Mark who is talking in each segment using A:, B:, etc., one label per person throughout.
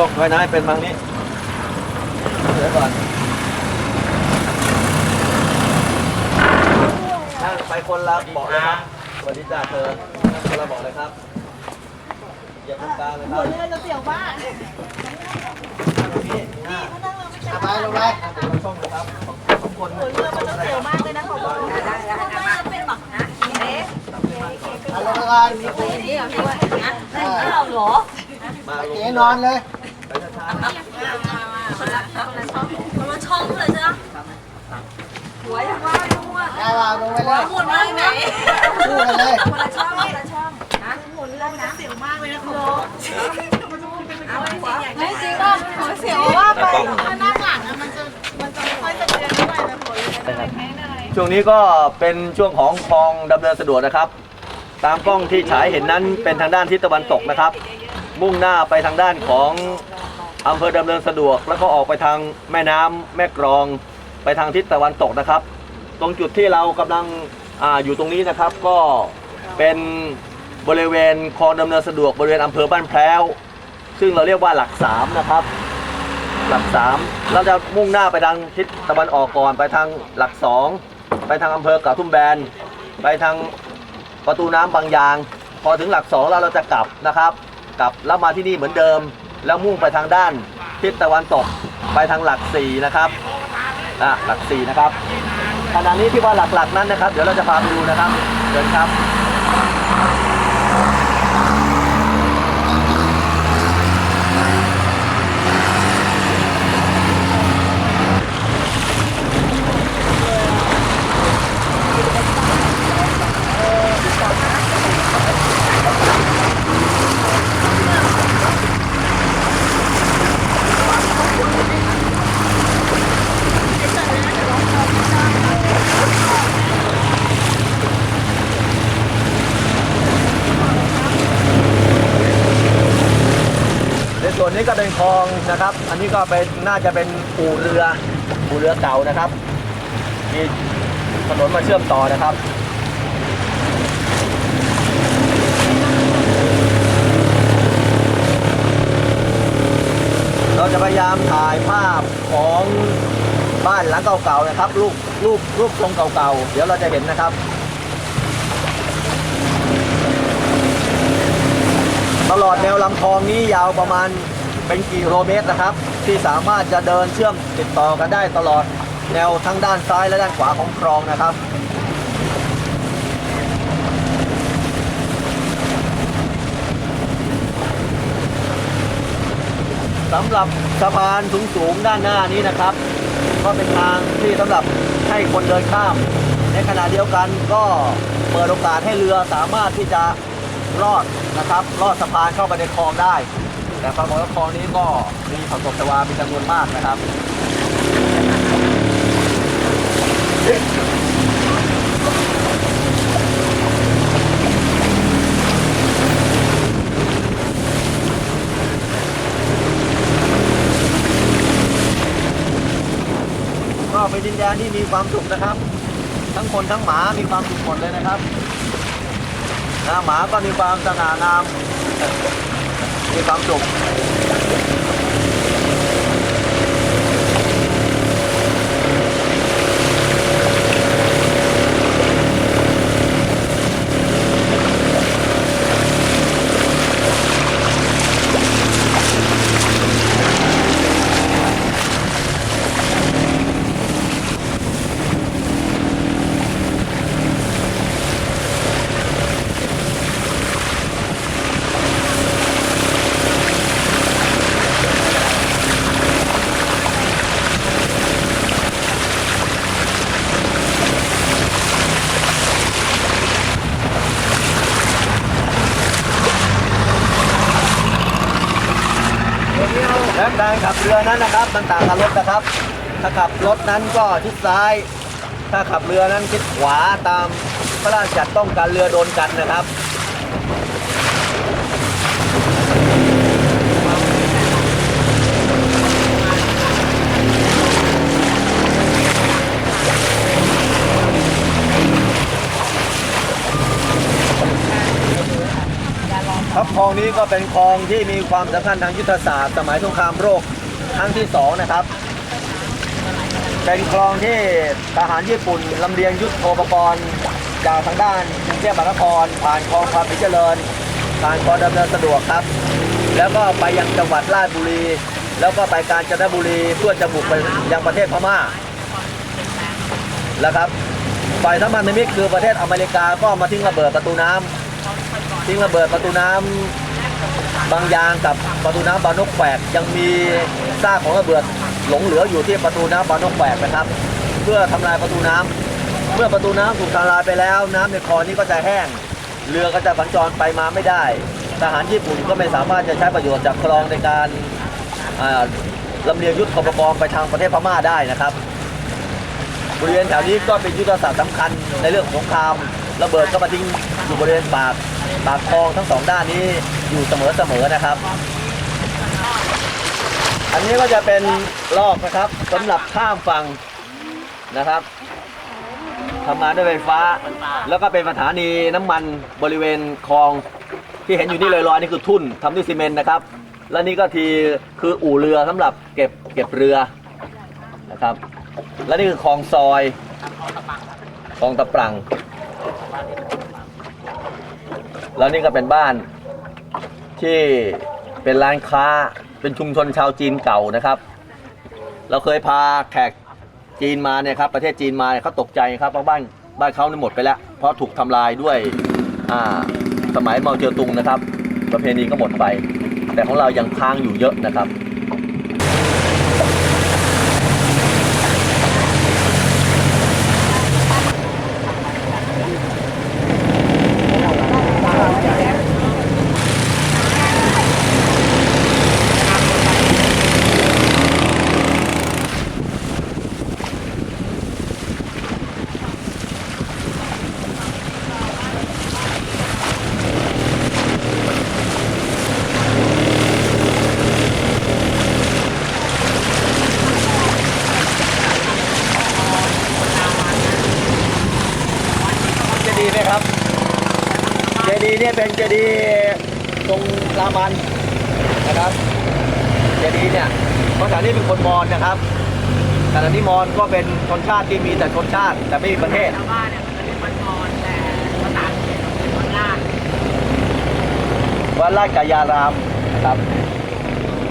A: วกไว่ายน้ำให้เป็นบางนี้เดี๋ยวก่อนนั่งไปคนละเบาะเลยครับสวัสดีจ้าเธอนั่งคนละเบาะเลยครับเหยียบตรงกลางเลยครับว
B: เรือจะเสียวบ้าน
A: นี่หน้า
C: สบายลงไป
A: คนละช่องเลยครับทุกคนหัว
B: เรือมันจะเสียวมากเลยนะขอบอก
D: ได้ได้ได้มาเป็นบอกนะเอ๊ะ
C: เอาลงไปก่อน
D: นี่เหรอพี่ว่านะ
C: เออ
D: เหรอ
A: มาลง
C: เจ๊นอนเลย
D: คนละคนละช่องคนละช่องเลยใช่ไหมหัวยังว่าอยู่ว่า
C: ได้ว่าลงไปเลย
D: หมุนมาไหน
C: คู่กันเลย
D: คนละช่องคนละช่องนะหมุนเรื่องนะ
B: เสียวมากเลยนะขอบอก
D: เอาไว้สิอยาก
B: ไม่จริงป่ะหัวเสียวว่าไปถ้านั่งหลังอะมันจะมันจะไม่ค่อยสะเทือนเท่าไหร่แต่หัวเรือจะเป็นแพ้หน่อย
A: ช่วงนี้ก็เป็นช่วงของคลองดำเนินสะดวกนะครับ ตามกล้องที่ฉายเห็นนั้นเป็นทางด้านทิศตะวันตกนะครับ มุ่งหน้าไปทางด้านของ อำเภอดำเนินสะดวก แล้วก็ออกไปทางแม่น้ำแม่กรองไปทางทิศตะวันตกนะครับ ตรงจุดที่เรากำลังอาอยู่ตรงนี้นะครับ ก็เป็นบริเวณคลองดำเนินสะดวกบริเวณอำเภอบ้านแพร้ว ซึ่งเราเรียกว่าหลักสามนะครับ หลักสามเราจะมุ่งหน้าไปทางทิศตะวันออกก่อนไปทางหลักสองไปทางอำเภอกระทุ่มแบน ไปทางประตูน้ำบางยาง พอถึงหลักสองแล้วเราจะกลับนะครับ กลับแล้วมาที่นี่เหมือนเดิม แล้วมุ่งไปทางด้านทิศตะวันตกไปทางหลักสี่นะครับอะหลักสี่นะครับขณะนี้ที่ว่าหลักๆนั้นนะครับ เดี๋ยวเราจะพาไปดูนะครับเดินครับ วนนี้ก็เป็นคลองนะครับ อันนี้ก็เป็นน่าจะเป็นอู่เรืออู่เรือเก่านะครับมีถนนมาเชื่อมต่อนะครับเราจะพยายามถ่ายภาพของบ้านหลังเก่าๆนะครับ รูปรูปรูปทรงเก่าๆ เดี๋ยวเราจะเห็นนะครับตลอดแนวลำคลองนี้ยาวประมาณ เป็นกิโลเมตรนะครับ ที่สามารถจะเดินเชื่อมติดต่อกันได้ตลอดแนวทั้งด้านซ้ายและด้านขวาของคลองนะครับสำหรับสะพานสูงๆด้านหน้านี้นะครับ ก็เป็นทางที่สำหรับให้คนเดินข้าม ในขณะเดียวกันก็เปิดโอกาสให้เรือสามารถที่จะรอดนะครับรอดสะพานเข้าไปในคลองได้ แต่ปรากฏว่าคลองนี้ก็มีผักตบชวามีจำนวนมากนะครับก็เป็นดินแดนที่มีความสุขนะครับ ทั้งคนทั้งหมามีความสุขหมดเลยนะครับนะหมาก็มีความสง่างาม มีค เรือนั้นนะครับมันต่างกับรถนะครับ ถ้าขับรถนั้นก็ทิศซ้าย ถ้าขับเรือนั้นทิศขวาตามพระราชบัญญัต้องกันเรือโดนกันนะครับครับคลองนี้ก็เป็นคลองที่มีความสำคัญทางยุทธศาสตร์ สมัยสงครามโลก ครั้งที่สองนะครับ เป็นคลองที่ทหารญี่ปุ่นลำเลียงยุทโธปกรณ์จากทางด้านกรุงเทพมหานครผ่านคลองภาษีเจริญ ผ่านคลองดำเนินสะดวกครับ แล้วก็ไปยังจังหวัดราชบุรี แล้วก็ไปกาญจนบุรีเพื่อจะบุกไปยังประเทศพม่าแล้วครับฝ่ายสามัญมิตรคือประเทศอเมริกาก็มาทิ้งระเบิดประตูน้ำทิ้งระเบิดประตูน้ำ บางยางกับประตูน้ำบานกแขกยังมีซากของระเบิดหลงเหลืออยู่ที่ประตูน้ำบานกแขกนะครับ เพื่อทำลายประตูน้ำเมื่อประตูน้ำถูกทำลายไปแล้ว น้ำในคลองนี้ก็จะแห้ง เรือก็จะสัญจรไปมาไม่ได้ทหารญี่ปุ่นก็ไม่สามารถจะใช้ประโยชน์จากคลองในการอ่าลำเลียงยุทธปกรณ์ไปทางประเทศพม่าได้นะครับบริเวณแถวนี้ก็เป็นยุทธศาสตร์สำคัญในเรื่องของสงครามระเบิดก็มาทิ้งอยู่บริเวณปาก ปากคลองทั้งสองด้านนี้อยู่เสมอๆนะครับ อันนี้ก็จะเป็นลอกนะครับสำหรับข้ามฝั่งนะครับทำงานด้วยไฟฟ้า แล้วก็เป็นสถานีน้ำมันบริเวณคลองที่เห็นอยู่นี่ลอยๆนี่คือทุ่นทำด้วยซีเมนต์นะครับ และนี่ก็ทีคืออู่เรือสำหรับเก็บเก็บเรือนะครับ และนี่คือคลองซอยคลองตะปรัง แล้วนี่ก็เป็นบ้านที่เป็นร้านค้าเป็นชุมชนชาวจีนเก่านะครับ เราเคยพาแขกจีนมาเนี่ยครับประเทศจีนมาเนี่ยเขาตกใจครับเพราะบ้านบ้านเขาเนี่ยหมดไปแล้ว เพราะถูกทำลายด้วยอ่าสมัยเมาเจอตุงนะครับ ประเพณีก็หมดไป แต่ของเรายังค้างอยู่เยอะนะครับ เจดีย์เนี่ยเป็นเจดีย์ทรงรามันนะครับเจดีย์เนี่ยภาษานี้เป็นคนมอญนะครับขณะนี้มอญก็เป็นชนชาติที่มีแต่ชนชาติ แต่ไม่มีประเทศ
E: ชาวบ้านเนี่ยมันจะเรียกวันมอนแต่ภาษาอังกฤษเป็นวันลาด
A: วัดราชกายารามนะครับ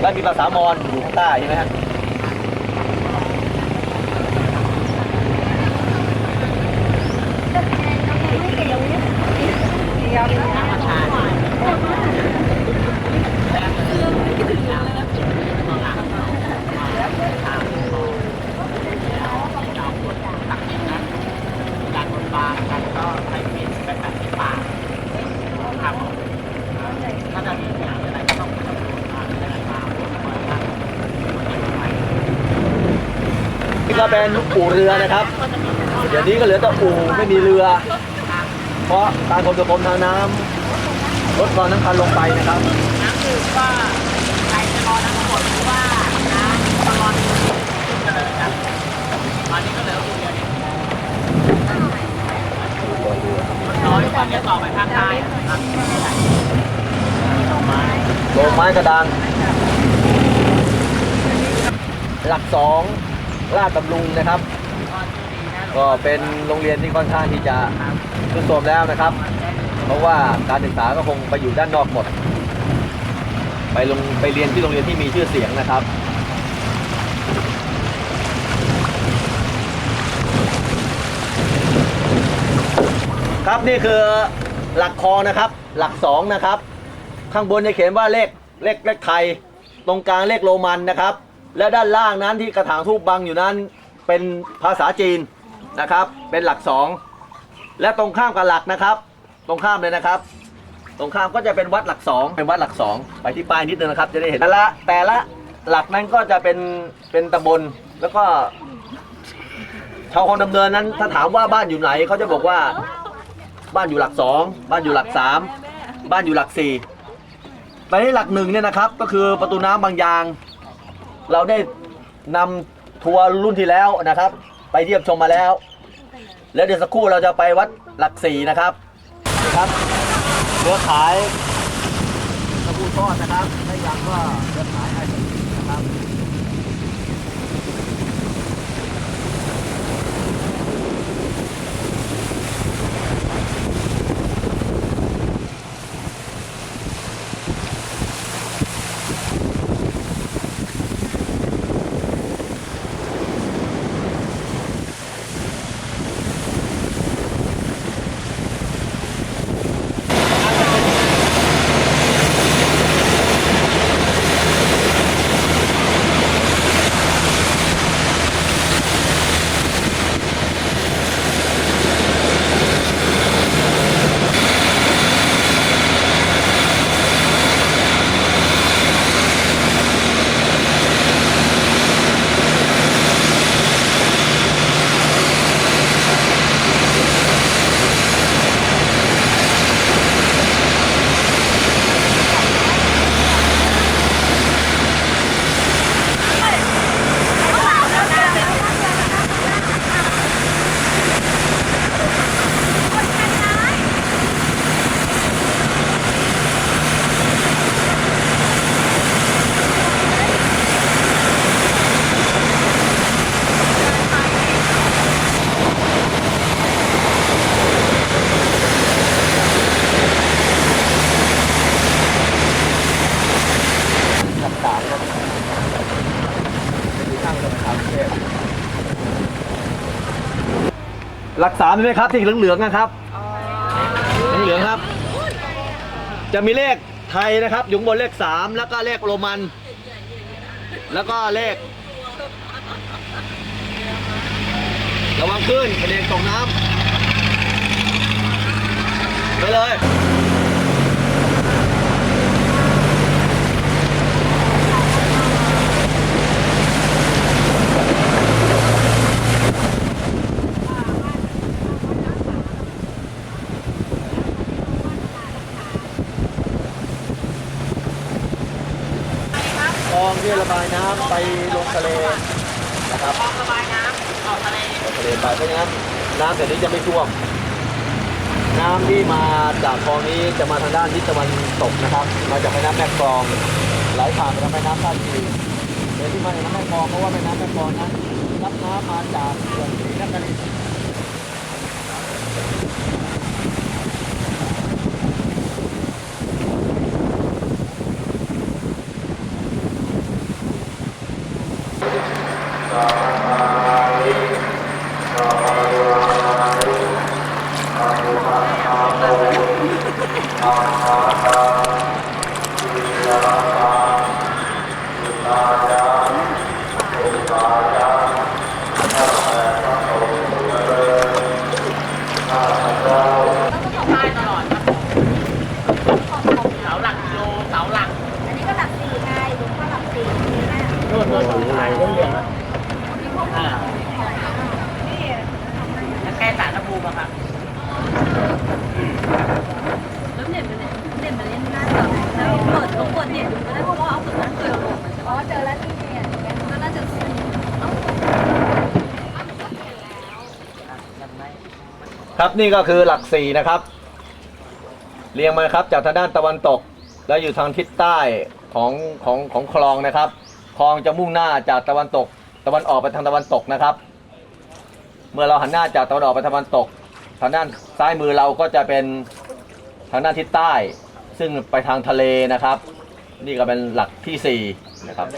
A: และมีภาษามอญอยู่ข้างใต้ใช่ไหมฮะ
E: การบนบานกันก็ใช้มีดไปตัดที่ปากครับถ้าจะมีอย่างอะไรก็ต้องไปดูมาได้มาว่า
A: นี่ ก็เป็นอู่เรือนะครับ เดี๋ยวนี้ก็เหลือแต่อู่ไม่มีเรือ เพราะการขนส่งทางน้ำลดความน้ำคันลงไปนะครับ
E: น้ำดื่มก็ใครจะรอน้ำฝนหรือว่าน้ำตลอดจะเดินกันตอนนี้ก็เหลืออู่เดียวเองน้อยกว่าจะต่อไปภาคใต้ครับ
A: โรงไม้กระดานหลักสองลาดบำรุงนะครับ ก็เป็นโรงเรียนที่ค่อนข้างที่จะสุดโทรมแล้วนะครับ เพราะว่าการศึกษาก็คงไปอยู่ด้านนอกหมด ไปลงไปเรียนที่โรงเรียนที่มีชื่อเสียงนะครับครับนี่คือหลักคอนะครับ หลักสองนะครับ ข้างบนจะเขียนว่าเลขเลขเลขไทย ตรงกลางเลขโรมันนะครับ และด้านล่างนั้นที่กระถางทูบบังอยู่นั้นเป็นภาษาจีน นะครับ เป็นหลักสองและตรงข้ามกับหลักนะครับ ตรงข้ามเลยนะครับ ตรงข้ามก็จะเป็นวัดหลักสองเป็นวัดหลักสองไปที่ป้ายนิดนึงนะครับ จะได้เห็นแต่ละแต่ละหลักนั้นก็จะเป็นเป็นตำบลแล้วก็ชาวคลองดำเนินนั้นถ้าถามว่าบ้านอยู่ไหนเขาจะบอกว่าบ้านอยู่หลักสองบ้านอยู่หลักสามบ้านอยู่หลักสี่ไปที่หลักหนึ่งเนี่ยนะครับ ก็คือประตูน้ำบางยาง เราได้นำทัวร์รุ่นที่แล้วนะครับ ไปเยี่ยมชมมาแล้ว แล้วเดี๋ยวสักครู่เราจะไปวัดหลักสี่นะครับนะครับเรือขายทอดนะครับถ้ยังก็จะขายไอศครีมนะครับ หลักสามครับเป็นที่ตั้งธนาคารกรุงเทพ หลักสามเห็นไหมครับที่เหลืองๆนะครับสีเหลืองครับ จะมีเลขไทยนะครับอยู่ข้างบนเลขสามแล้วก็เลขโรมัน แล้วก็เลข ระวังขึ้นกระเด็นตกน้ำไปเลย คลองที่ระบายน้ำไปลงทะเลนะครับ
E: คลองระบายน้ำออกทะเล
A: ลงทะ เลไปเพราะฉะนั้นน้ำแต่นี้จะไม่ท่วม น้ำที่มาจากคลองนี้จะมาทางด้านทิศตะวันตกนะครับ มาจากแม่น้ำแม่กลองไหลผ่านไปทางแม่น้ำท่าจีนเดี๋ยวที่มาจากแม่กลองเพราะว่าแม่น้ำแม่กลองนั้นรับน้ำมาจากเขื่อนศรีนครินทร์
E: ได้ โน่นโน่นโน่นไหลเรื่องเดียวอ่าแล้วแก้สารพระภูมิอะครับ
D: แล้วเน็ตมันเน็ตมันเล่นหน้าจอแล้วเปิดลองเปิดเน็ตดูก็ได้เพราะว่าเอาสุดนั้นเจอลงอ๋อเจอแล้วที่เนี่ยก็น่าจะซื้อ
A: ครับนี่ก็คือหลักสี่นะครับ เรียงมาครับจากทางด้านตะวันตก แล้วอยู่ทางทิศใต้ของของของคลองนะครับ คลองจะมุ่งหน้าจากตะวันตก ตะวันออกไปทางตะวันตกนะครับ เมื่อเราหันหน้าจากตะวันออกไปทางตะวันตก ทางด้านซ้ายมือเราก็จะเป็นทางด้านทิศใต้ ซึ่งไปทางทะเลนะครับ นี่ก็เป็นหลักที่สี่นะครับ